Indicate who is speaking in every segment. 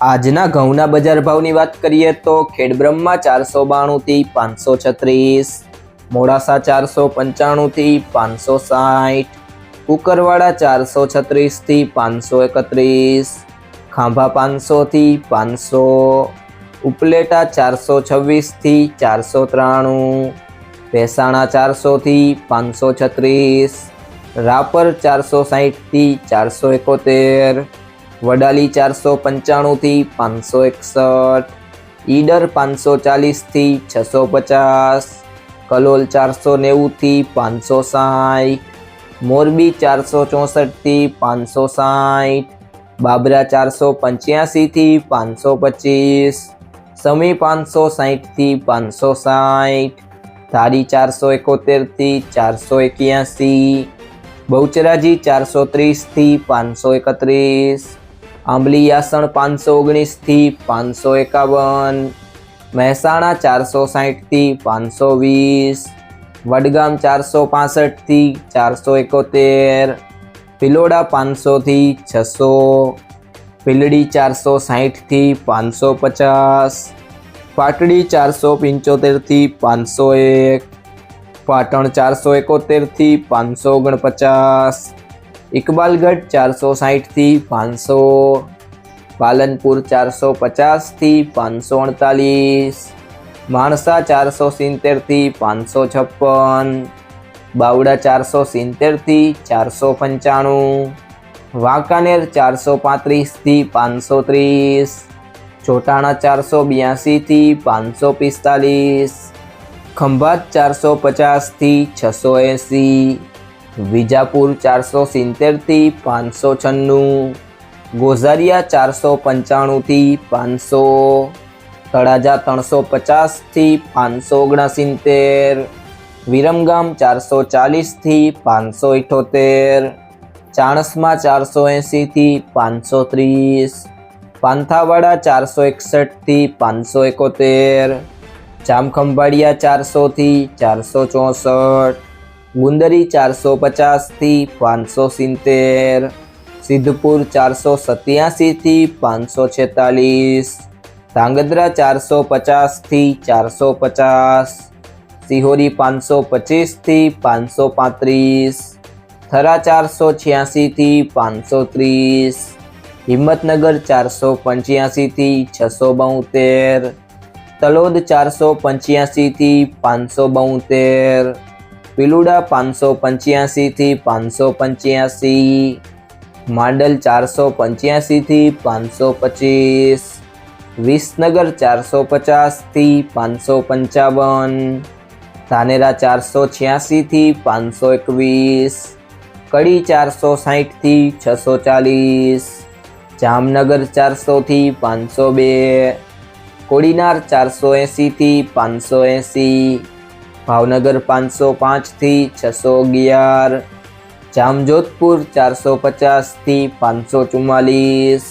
Speaker 1: આજના ઘઉંના બજાર ભાવની વાત કરીએ તો ખેડબ્રહ્મા ચારસો બાણુંથી પાંચસો છત્રીસ, મોડાસા ચારસો પંચાણુંથી પાંચસો સાઠ, કુકરવાડા ચારસો છત્રીસથી પાંચસો એકત્રીસ, ખાંભા પાંચસોથી પાંચસો, ઉપલેટા ચારસો છવ્વીસથી ચારસો ત્રાણું, ભેસાણા ચારસોથી પાંચસો છત્રીસ, રાપર ચારસો સાહીઠથી ચારસો એકોતેર વડાલી ચારસો પંચાણુંથી પાંચસો એકસઠ, ઈડર પાંચસો ચાલીસથી છસો પચાસ, કલોલ ચારસો નેવુંથી પાંચસો સાઠ મોરબી ચારસો ચોસઠથી પાંચસો સાઠ બાબરા ચારસો પંચ્યાસીથી પાંચસો પચીસ, સમી પાંચસો સાહીઠથી પાંચસો સાઠ ધારી ચારસો એકોતેરથી ચારસો એક્યાસી, બહુચરાજી ચારસો ત્રીસથી પાંચસો એકત્રીસ આંબલી યાસણ પાંચસો ઓગણીસથી પાંચસો એકાવન, મહેસાણા ચારસો સાહીઠથી પાંચસો વીસ, વડગામ ચારસો પાસઠથી ચારસો એકોતેર, ભિલોડા પાંચસોથી છસો, ભીલડી ચારસો સાહીઠથી પાંચસો પચાસ, પાટડી ચારસો પંચોતેરથી પાંચસો એક, પાટણ ચારસો એકોતેરથી પાંચસો ઓગણપચાસ ઇકબાલગઢ ચારસો સાહીઠથી પાંચસો, પાલનપુર ચારસો પચાસથી પાંચસો અડતાલીસ, માણસા ચારસો સિત્તેરથી પાંચસો છપ્પન, બાવડા ચારસો સિત્તેરથી ચારસો પંચાણું, વાંકાનેર ચારસો પાંત્રીસથી પાંચસો ત્રીસ, ચોટાણા ચારસો બ્યાસીથી પાંચસો પિસ્તાલીસ, ખંભાત ચારસો પચાસથી છસો એંસી વિજાપુર ચારસો સિત્તેરથી પાંચસો છન્નું, ગોઝારિયા ચારસો પંચાણુંથી પાંચસો, તળાજા ત્રણસો પચાસથી પાંચસો ઓગણસિત્તેર, વિરમગામ ચારસો ચાલીસથી પાંચસો ઇઠોતેર, ચાણસમાં ચારસો એંસીથી પાંચસો ત્રીસ, પાંથાવાડા ચારસો એકસઠથી પાંચસો એકોતેર, જામખંભાળિયા ચારસોથી ચારસો ચોસઠ ગુંદરી ચારસો પચાસથી પાંચસો સિત્તેર સિદ્ધપુર ચારસો સત્યાસીથી પાંચસો છેતાલીસ ધાંગધ્રા ચારસો પચાસથી ચારસો પચાસ સિહોરી પાંચસો પચીસથી પાંચસો પાંત્રીસ થરા ચારસો છ્યાસીથી પાંચસો ત્રીસ હિંમતનગર ચારસો પંચ્યાસીથી છસો બોતેર તલોદ ચારસો પંચ્યાસીથી પાંચસો બોતેર પિલુડા પાંચસો પંચ્યાસીથી પાંચસો પંચ્યાસી, માંડલ ચારસો પંચ્યાસીથી પાંચસો પચીસ, વિસનગર ચારસો પચાસથી પાંચસો પંચાવન, ધાનેરા ચારસો છ્યાસીથી પાંચસો એકવીસ, કડી ચારસો સાહીઠથી છસો ચાલીસ, જામનગર ચારસોથી પાંચસો બે, કોડીનાર ચારસો એંસીથી પાંચસો એંસી ભાવનગર પાંચસો પાંચથી છસો અગિયાર. જામજોધપુર ચારસો પચાસથી પાંચસો ચુમ્માલીસ.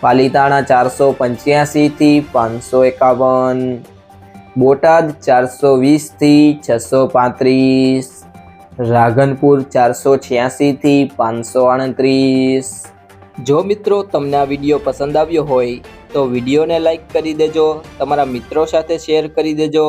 Speaker 1: પાલીતાણા ચારસો પંચ્યાસીથી પાંચસો એકાવન. બોટાદ ચારસો વીસથી છસો પાંત્રીસ. રાધનપુર ચારસો છ્યાસીથી પાંચસો આડત્રીસ. જો મિત્રો તમને આ વીડિયો પસંદ આવ્યો હોય તો વિડીયોને લાઈક કરી દેજો, તમારા મિત્રો સાથે શેર કરી દેજો